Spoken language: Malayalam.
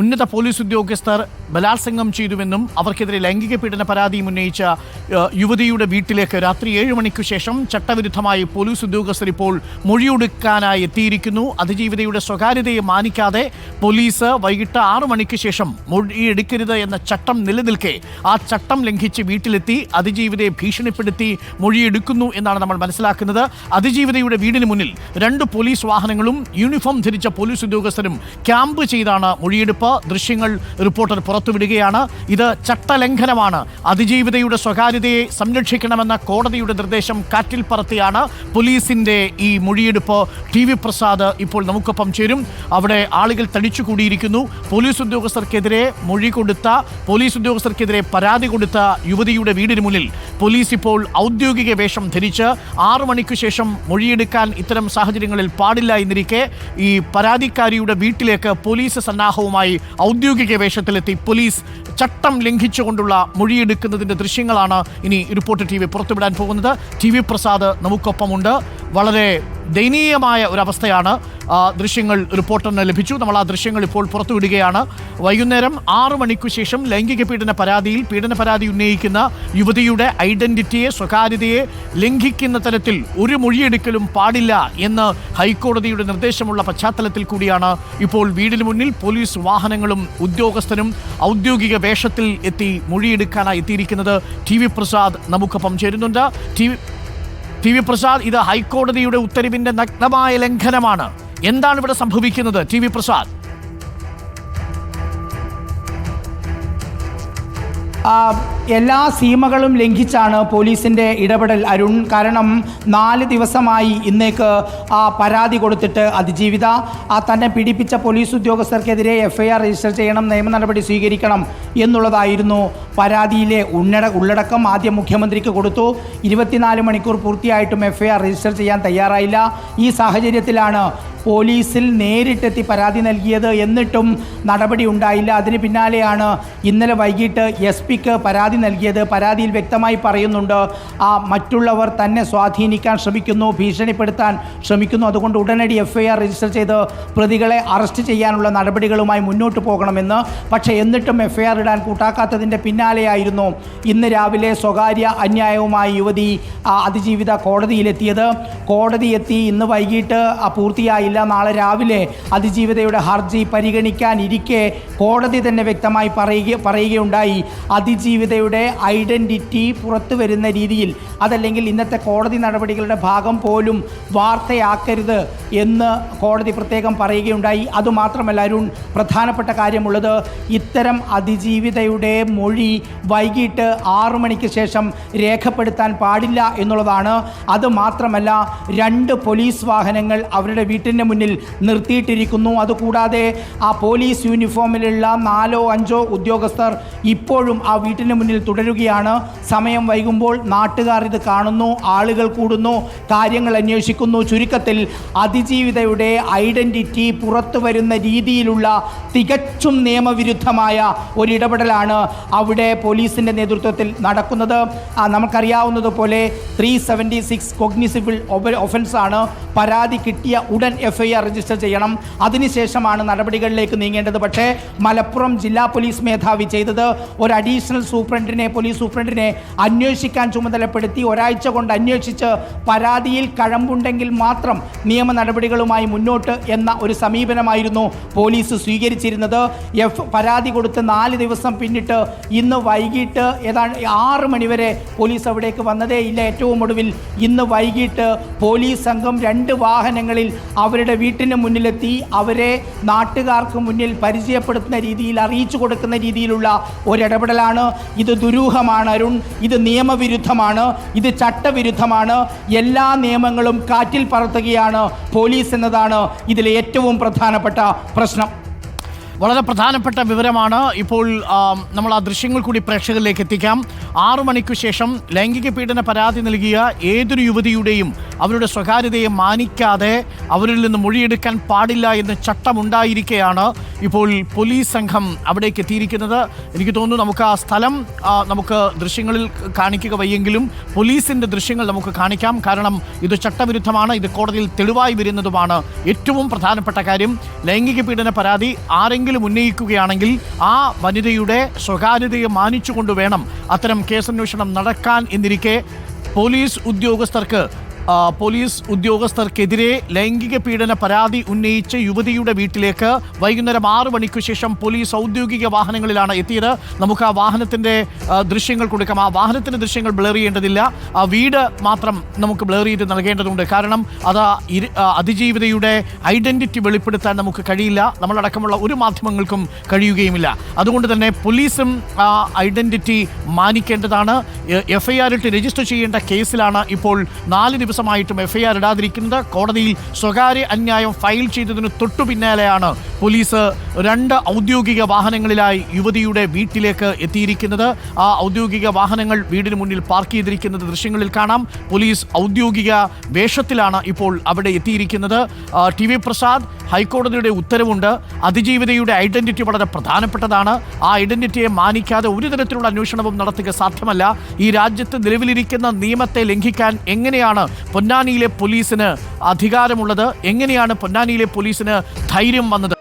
ഉന്നത പോലീസ് ഉദ്യോഗസ്ഥർ ബലാത്സംഗം ചെയ്തുവെന്നും അവർക്കെതിരെ ലൈംഗിക പീഡന പരാതിയും ഉന്നയിച്ച യുവതിയുടെ വീട്ടിലേക്ക് രാത്രി ഏഴ് മണിക്ക് ശേഷം ചട്ടവിരുദ്ധമായി പോലീസ് ഉദ്യോഗസ്ഥർ ഇപ്പോൾ മൊഴിയൊടുക്കാനായി എത്തിയിരിക്കുന്നു. അതിജീവിതയുടെ സ്വകാര്യതയെ മാനിക്കാതെ പോലീസ് വൈകിട്ട് ആറു മണിക്ക് ശേഷം മൊഴിയെടുക്കരുത് എന്ന ചട്ടം നിലനിൽക്കെ ആ ചട്ടം ലംഘിച്ച് വീട്ടിലെത്തി അതിജീവിതയെ ഭീഷണിപ്പെടുത്തി മൊഴിയെടുക്കുന്നു എന്നാണ് നമ്മൾ മനസ്സിലാക്കുന്നത്. അതിജീവിതയുടെ വീടിന് മുന്നിൽ രണ്ട് പോലീസ് വാഹനങ്ങളും യൂണിഫോം ധരിച്ച പോലീസ് ഉദ്യോഗസ്ഥരും ക്യാമ്പ് ചെയ്താണ് മൊഴിയെടുപ്പ് ദൃശ്യങ്ങൾ റിപ്പോർട്ടർ പുറത്തുവിടുകയാണ്. ഇത് ചട്ടലംഘനമാണ്. അതിജീവിതയുടെ സ്വകാര്യതയെ സംരക്ഷിക്കണമെന്ന കോടതിയുടെ നിർദ്ദേശം കാറ്റിൽ പറത്തിയാണ് പോലീസിന്റെ ഈ മൊഴിയെടുപ്പ് ടി വി പ്രസാദ് ഇപ്പോൾ നമുക്കൊപ്പം ചേരും. അവിടെ ആളുകൾ തടിച്ചുകൂടിയിരിക്കുന്നു പോലീസ് ഉദ്യോഗസ്ഥർക്കെതിരെ മൊഴി കൊടുത്ത പോലീസ് ഉദ്യോഗസ്ഥർക്കെതിരെ പരാതി കൊടുത്ത യുവതിയുടെ വീടിന് മുന്നിൽ പോലീസ് ഇപ്പോൾ ഔദ്യോഗിക വേഷം ധരിച്ച് ആറു മണിക്കു ശേഷം മൊഴിയെടുക്കാൻ ഇത്തരം സാഹചര്യങ്ങളിൽ പാടില്ല എന്നിരിക്കെ ഈ പരാതിക്കാരിയുടെ വീട്ടിലേക്ക് പോലീസ് സന്നാഹവുമായി ഔദ്യോഗിക വേഷത്തിലെത്തി. പോലീസ് ചട്ടം ലംഘിച്ചുകൊണ്ടുള്ള മൊഴിയെടുക്കുന്നതിന്റെ ദൃശ്യങ്ങളാണ് ഇനി റിപ്പോർട്ട് ടി വി പുറത്തുവിടാൻ പോകുന്നത്. ടി വി പ്രസാദ് നമുക്കൊപ്പമുണ്ട്. വളരെ ദയനീയമായ അവസ്ഥയാണ് ദൃശ്യങ്ങൾ റിപ്പോർട്ടറിന് ലഭിച്ചു. നമ്മൾ ആ ദൃശ്യങ്ങൾ ഇപ്പോൾ പുറത്തുവിടുകയാണ്. വൈകുന്നേരം ആറു മണിക്കു ശേഷം ലൈംഗിക പീഡന പരാതിയിൽ പീഡന പരാതി ഉന്നയിക്കുന്ന യുവതിയുടെ ഐഡന്റിറ്റിയെ സ്വകാര്യതയെ ലംഘിക്കുന്ന തരത്തിൽ ഒരു മൊഴിയെടുക്കലും പാടില്ല എന്ന് ഹൈക്കോടതിയുടെ നിർദ്ദേശമുള്ള പശ്ചാത്തലത്തിൽ കൂടിയാണ് ഇപ്പോൾ വീടിന് മുന്നിൽ പോലീസ് വാഹനങ്ങളും ഉദ്യോഗസ്ഥരും ഔദ്യോഗിക വേഷത്തിൽ എത്തി മൊഴിയെടുക്കാനായി എത്തിയിരിക്കുന്നത് ടി വി പ്രസാദ് നമുക്കൊപ്പം ചേരുന്നുണ്ട്. ടി ടി വി പ്രസാദ് ഇത് ഹൈക്കോടതിയുടെ ഉത്തരവിന്റെ നഗ്നമായ ലംഘനമാണ്. എന്താണ് ഇവിടെ സംഭവിക്കുന്നത്? T V Prasad. എല്ലാ സീമകളും ലംഘിച്ചാണ് പോലീസിന്റെ ഇടപെടൽ അരുൺ. കാരണം നാല് ദിവസമായി ഇന്നേക്ക് ആ പരാതി കൊടുത്തിട്ട് അതിജീവിത. ആ തന്നെ പീഡിപ്പിച്ച പോലീസ് ഉദ്യോഗസ്ഥർക്കെതിരെ എഫ് ഐ ആർ രജിസ്റ്റർ ചെയ്യണം നിയമ നടപടി സ്വീകരിക്കണം എന്നുള്ളതായിരുന്നു പരാതിയിലെ ഉന്നട ഉള്ളടക്കം ആദ്യം മുഖ്യമന്ത്രിക്ക് കൊടുത്തു. ഇരുപത്തിനാല് മണിക്കൂർ പൂർത്തിയായിട്ടും എഫ് ഐ ആർ രജിസ്റ്റർ ചെയ്യാൻ തയ്യാറായില്ല. ഈ സാഹചര്യത്തിലാണ് പോലീസിൽ നേരിട്ടെത്തി പരാതി നൽകിയത് എന്നിട്ടും നടപടി ഉണ്ടായില്ല. അതിന് പിന്നാലെയാണ് ഇന്നലെ വൈകിട്ട് എസ് പിക്ക് പരാതി നൽകിയത്. പരാതിയിൽ വ്യക്തമായി പറയുന്നുണ്ട് ആ മറ്റുള്ളവർ തന്നെ സ്വാധീനിക്കാൻ ശ്രമിക്കുന്നു ഭീഷണിപ്പെടുത്താൻ ശ്രമിക്കുന്നു. അതുകൊണ്ട് ഉടനടി എഫ് ഐ ആർ രജിസ്റ്റർ ചെയ്ത് പ്രതികളെ അറസ്റ്റ് ചെയ്യാനുള്ള നടപടികളുമായി മുന്നോട്ട് പോകണമെന്ന്. പക്ഷേ എന്നിട്ടും എഫ് ഐ ആർ ഇടാൻ കൂട്ടാക്കാത്തതിന്റെ പിന്നാലെയായിരുന്നു ഇന്ന് രാവിലെ സ്വകാര്യ അന്യായവുമായി യുവതി അതിജീവിത കോടതിയിലെത്തിയത്. കോടതി എത്തി ഇന്ന് വൈകിട്ട് ആ, പൂർത്തിയായില്ല നാളെ രാവിലെ അതിജീവിതയുടെ ഹർജി പരിഗണിക്കാൻ ഇരിക്കെ കോടതി തന്നെ വ്യക്തമായി പറയുക പറയുകയുണ്ടായി. അതിജീവിതയുടെ ഐഡന്റിറ്റി പുറത്തു വരുന്ന രീതിയിൽ അതല്ലെങ്കിൽ ഇന്നത്തെ കോടതി നടപടികളുടെ ഭാഗം പോലും വാർത്തയാക്കരുത് എന്ന് കോടതി പ്രത്യേകം പറയുകയുണ്ടായി. അതുമാത്രമല്ല അരുൺ പ്രധാനപ്പെട്ട കാര്യമുള്ളത് ഇത്തരം അതിജീവിതയുടെ മൊഴി വൈകിട്ട് ആറു മണിക്ക് ശേഷം രേഖപ്പെടുത്താൻ പാടില്ല എന്നുള്ളതാണ്. അതുമാത്രമല്ല രണ്ട് പോലീസ് വാഹനങ്ങൾ അവരുടെ വീട്ടിന്റെ മുന്നിൽ നിർത്തിയിട്ടിരിക്കുന്നു. അതുകൂടാതെ ആ പോലീസ് യൂണിഫോമിലുള്ള നാലോ അഞ്ചോ ഉദ്യോഗസ്ഥർ ഇപ്പോഴും ആ വീട്ടിന് മുന്നിൽ തുടരുകയാണ്. സമയം വൈകുമ്പോൾ നാട്ടുകാർ ഇത് കാണുന്നു ആളുകൾ കൂടുന്നു കാര്യങ്ങൾ അന്വേഷിക്കുന്നു. ചുരുക്കത്തിൽ അതിജീവിതയുടെ ഐഡന്റിറ്റി പുറത്തു വരുന്ന രീതിയിലുള്ള തികച്ചും നിയമവിരുദ്ധമായ ഒരിടപെടലാണ് അവിടെ പോലീസിന്റെ നേതൃത്വത്തിൽ നടക്കുന്നത്. നമുക്കറിയാവുന്നതുപോലെ ത്രീ സെവന്റി സിക്സ് കൊഗ്നിസിബിൾ ഒഫൻസാണ് പരാതി കിട്ടിയ ഉടൻ എഫ് ഐ ആർ രജിസ്റ്റർ ചെയ്യണം. അതിനുശേഷമാണ് നടപടികളിലേക്ക് നീങ്ങേണ്ടത്. പക്ഷേ മലപ്പുറം ജില്ലാ പോലീസ് മേധാവി ചെയ്തത് ഒരു അഡീഷണൽ സൂപ്രണ്ടിനെ പോലീസ് സൂപ്രണ്ടിനെ അന്വേഷിക്കാൻ ചുമതലപ്പെടുത്തി ഒരാഴ്ച കൊണ്ട് അന്വേഷിച്ച് പരാതിയിൽ കഴമ്പുണ്ടെങ്കിൽ മാത്രം നിയമ നടപടികളുമായി മുന്നോട്ട് എന്ന ഒരു സമീപനമായിരുന്നു പോലീസ് സ്വീകരിച്ചിരുന്നത്. എഫ് പരാതി കൊടുത്ത് നാല് ദിവസം പിന്നിട്ട് ഇന്ന് വൈകിട്ട് ഏതാണ്ട് ആറ് മണിവരെ പോലീസ് അവിടേക്ക് വന്നതേ ഇല്ല ഏറ്റവും ഒടുവിൽ ഇന്ന് വൈകിട്ട് പോലീസ് സംഘം രണ്ട് വാഹനങ്ങളിൽ അവരുടെ വീട്ടിന് മുന്നിലെത്തി അവരെ നാട്ടുകാർക്ക് മുന്നിൽ പരിചയപ്പെടുത്തുന്ന രീതിയിൽ അറിയിച്ചു കൊടുക്കുന്ന രീതിയിലുള്ള ഒരിടപെടലാണ്. ഇത് ദുരൂഹമാണ് അരുൺ. ഇത് നിയമവിരുദ്ധമാണ്. ഇത് ചട്ടവിരുദ്ധമാണ്. എല്ലാ നിയമങ്ങളും കാറ്റിൽ പറത്തുകയാണ് പോലീസ് എന്നതാണ് ഇതിലെ ഏറ്റവും പ്രധാനപ്പെട്ട പ്രശ്നം. വളരെ പ്രധാനപ്പെട്ട വിവരമാണ്. ഇപ്പോൾ നമ്മൾ ആ ദൃശ്യങ്ങൾ കൂടി പ്രേക്ഷകരിലേക്ക് എത്തിക്കാം. ആറു മണിക്ക് ശേഷം ലൈംഗിക പീഡന പരാതി നൽകിയ ഏതൊരു യുവതിയുടെയും അവരുടെ സ്വകാര്യതയെ മാനിക്കാതെ അവരിൽ നിന്ന് മൊഴിയെടുക്കാൻ പാടില്ല എന്ന് ചട്ടമുണ്ടായിരിക്കെയാണ്. ഇപ്പോൾ പോലീസ് സംഘം അവിടേക്ക് എത്തിയിരിക്കുന്നത്. എനിക്ക് തോന്നുന്നു നമുക്ക് ആ സ്ഥലം നമുക്ക് ദൃശ്യങ്ങളിൽ കാണിക്കുക വയ്യെങ്കിലും പോലീസിന്റെ ദൃശ്യങ്ങൾ നമുക്ക് കാണിക്കാം. കാരണം ഇത് ചട്ടവിരുദ്ധമാണ് ഇത് കോടതിയിൽ തെളിവായി വരുന്നതുമാണ്. ഏറ്റവും പ്രധാനപ്പെട്ട കാര്യം ലൈംഗിക പീഡന പരാതി ആരെങ്കിലും ഉന്നയിക്കുകയാണെങ്കിൽ ആ വനിതയുടെ സ്വകാര്യതയെ മാനിച്ചുകൊണ്ട് വേണം അത്തരം കേസന്വേഷണം നടക്കാൻ എന്നിരിക്കെ പോലീസ് ഉദ്യോഗസ്ഥർക്ക് പോലീസ് ഉദ്യോഗസ്ഥർക്കെതിരെ ലൈംഗിക പീഡന പരാതി ഉന്നയിച്ച് യുവതിയുടെ വീട്ടിലേക്ക് വൈകുന്നേരം ആറു മണിക്കു ശേഷം പോലീസ് ഔദ്യോഗിക വാഹനങ്ങളിലാണ് എത്തിയത്. നമുക്ക് ആ വാഹനത്തിന്റെ ദൃശ്യങ്ങൾ കൊടുക്കാം. ആ വാഹനത്തിന്റെ ദൃശ്യങ്ങൾ ബ്ലർ ചെയ്യേണ്ടതില്ല. ആ വീട് മാത്രം നമുക്ക് ബ്ലർ ചെയ്ത് നൽകേണ്ടതുണ്ട്. കാരണം അത് അതിജീവിതയുടെ ഐഡന്റിറ്റി വെളിപ്പെടുത്താൻ നമുക്ക് കഴിയില്ല. നമ്മളടക്കമുള്ള ഒരു മാധ്യമങ്ങൾക്കും കഴിയുകയുമില്ല. അതുകൊണ്ട് തന്നെ പോലീസും ആ ഐഡന്റിറ്റി മാനിക്കേണ്ടതാണ്. എഫ് ഐ ആർ ഇട്ട് രജിസ്റ്റർ ചെയ്യേണ്ട കേസിലാണ് ഇപ്പോൾ നാല് ദിവസമായിട്ടും എഫ്ഐആർ ഇടാതിരിക്കുന്നത്. കോടതിയിൽ സ്വകാര്യ അന്യായം ഫയൽ ചെയ്തതിന് തൊട്ടു പിന്നാലെയാണ് പോലീസ് രണ്ട് ഔദ്യോഗിക വാഹനങ്ങളിലായി യുവതിയുടെ വീട്ടിലേക്ക് എത്തിയിരിക്കുന്നത്. ആ ഔദ്യോഗിക വാഹനങ്ങൾ വീടിന് മുന്നിൽ പാർക്ക് ചെയ്തിരിക്കുന്നത് ദൃശ്യങ്ങളിൽ കാണാം. പോലീസ് ഔദ്യോഗിക വേഷത്തിലാണ് ഇപ്പോൾ അവിടെ എത്തിയിരിക്കുന്നത്. ടി വി പ്രസാദ് ഹൈക്കോടതിയുടെ ഉത്തരവുണ്ട്. അതിജീവിതയുടെ ഐഡന്റിറ്റി വളരെ പ്രധാനപ്പെട്ടതാണ്. ആ ഐഡന്റിറ്റിയെ മാനിക്കാതെ ഒരു തരത്തിലുള്ള അന്വേഷണവും നടത്തുക സാധ്യമല്ല. ഈ രാജ്യത്ത് നിലവിലിരിക്കുന്ന നിയമത്തെ ലംഘിക്കാൻ എങ്ങനെയാണ് പൊന്നാനിയിലെ പോലീസിന് അധികാരമുള്ളത് എങ്ങനെയാണ് പൊന്നാനിയിലെ പോലീസിന് ധൈര്യം വന്നത്?